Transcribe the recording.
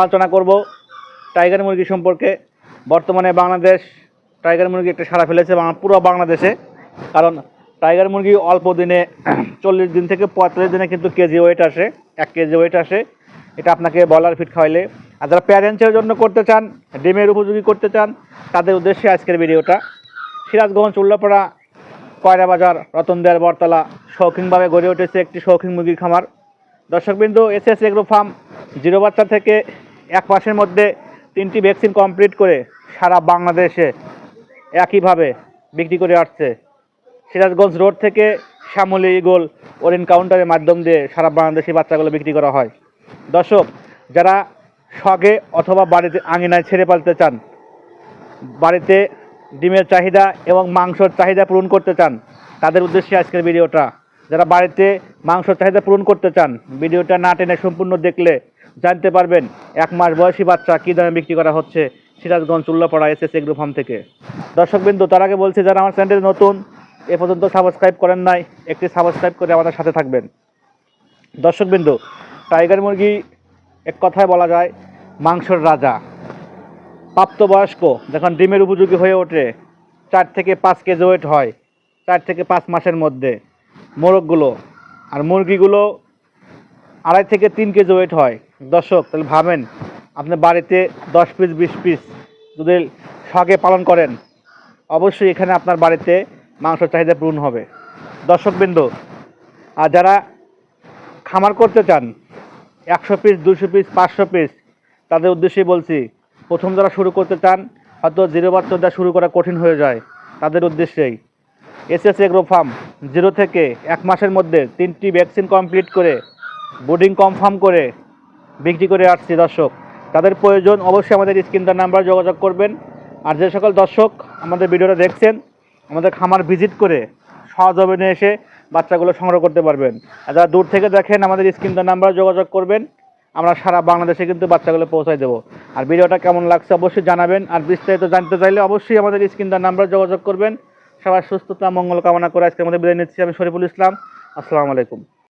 আলোচনা করব টাইগার মুরগি সম্পর্কে। বর্তমানে বাংলাদেশ টাইগার মুরগি একটা সারা ফেলেছে পুরো বাংলাদেশে। কারণ টাইগার মুরগি অল্প দিনে, চল্লিশ দিন থেকে পঁয়তাল্লিশ দিনে কিন্তু কেজি ওয়েট আসে, এক কেজি ওয়েট আসে। এটা আপনাকে বলার ফিট খাওয়াইলে। আর যারা প্যারেন্টসের জন্য করতে চান, ডিমের উপযোগী করতে চান, তাদের উদ্দেশ্যে আজকের ভিডিওটা। সিরাজগঞ্জ, উল্লাপাড়া কয়রা বাজার রতনদেয়ার বরতলা শৌখিনভাবে গড়ে উঠেছে একটি শৌখিন মুরগির খামার। দর্শকবিন্দু S S agro farm zero বাচ্চা থেকে এক মাসের মধ্যে তিনটি ভ্যাকসিন কমপ্লিট করে সারা বাংলাদেশে একইভাবে বিক্রি করে আসছে। সিরাজগঞ্জ রোড থেকে শ্যামলী ইগল ওরিন কাউন্টারের মাধ্যম দিয়ে সারা বাংলাদেশি বাচ্চাগুলো বিক্রি করা হয়। দর্শক, যারা শখে অথবা বাড়িতে আঙিনায় ছেড়ে পালতে চান, বাড়িতে ডিমের চাহিদা এবং মাংসর চাহিদা পূরণ করতে চান, তাদের উদ্দেশ্যে আজকের ভিডিওটা। যারা বাড়িতে মাংসর চাহিদা পূরণ করতে চান, ভিডিওটা না টেনে সম্পূর্ণ দেখলে জানতে পারবেন, এক মাস বয়সী বাচ্চা কী দামে বিক্রি করা হচ্ছে Sirajganj Ullapara S S agro farm থেকে। দর্শকবিন্দু, তার আগে বলছি, যারা আমার চ্যানেলে নতুন, এ পর্যন্ত সাবস্ক্রাইব করেন নাই, একটি সাবস্ক্রাইব করে আমাদের সাথে থাকবেন। দর্শকবিন্দু, টাইগার মুরগি, এক কথায় বলা যায়, মাংসর রাজা। প্রাপ্তবয়স্ক, যখন ডিমের উপযোগী হয়ে ওঠে, চার থেকে পাঁচ কেজি ওয়েট হয়, চার থেকে পাঁচ মাসের মধ্যে। মোরগগুলো, আর মুরগিগুলো আড়াই থেকে তিন কেজি ওয়েট হয়। দর্শক, তাহলে ভাবেন আপনি বাড়িতে দশ পিস বিশ পিস যদি শখে পালন করেন, অবশ্যই এখানে আপনার বাড়িতে মাংস চাহিদা পূরণ হবে। দর্শকবৃন্দ আর যারা খামার করতে চান, একশো পিস দুশো পিস পাঁচশো পিস তাদের উদ্দেশ্যেই বলছি, প্রথম যারা শুরু করতে চান, হয়তো জিরো বাচ্চা দেওয়া শুরু করা কঠিন হয়ে যায়, তাদের উদ্দেশ্যেই। S S agro farm, zero থেকে এক মাসের মধ্যে তিনটি ভ্যাকসিন কমপ্লিট করে, বোর্ডিং কনফার্ম করে বিক্রি করে আসছি, দর্শক। তাদের প্রয়োজন অবশ্যই আমাদের স্ক্রিনটার নাম্বার যোগাযোগ করবেন। আর যে সকল দর্শক আমাদের ভিডিওটা দেখছেন, আমাদের খামার ভিজিট করে সহজমিনে এসে বাচ্চাগুলো সংগ্রহ করতে পারবেন। আর যারা দূর থেকে দেখেন, আমাদের স্ক্রিনটার নাম্বার যোগাযোগ করবেন। আমরা সারা বাংলাদেশে কিন্তু বাচ্চাগুলো পৌঁছায় দেবো। আর ভিডিওটা কেমন লাগছে অবশ্যই জানাবেন। আর বিস্তারিত জানতে চাইলে অবশ্যই আমাদের স্ক্রিনটার নাম্বার যোগাযোগ করবেন। সবার সুস্থতা, মঙ্গল কামনা করে আজকে আমাদের বিদায় নিচ্ছি। আমি শরীফুল ইসলাম। আসসালামু আলাইকুম।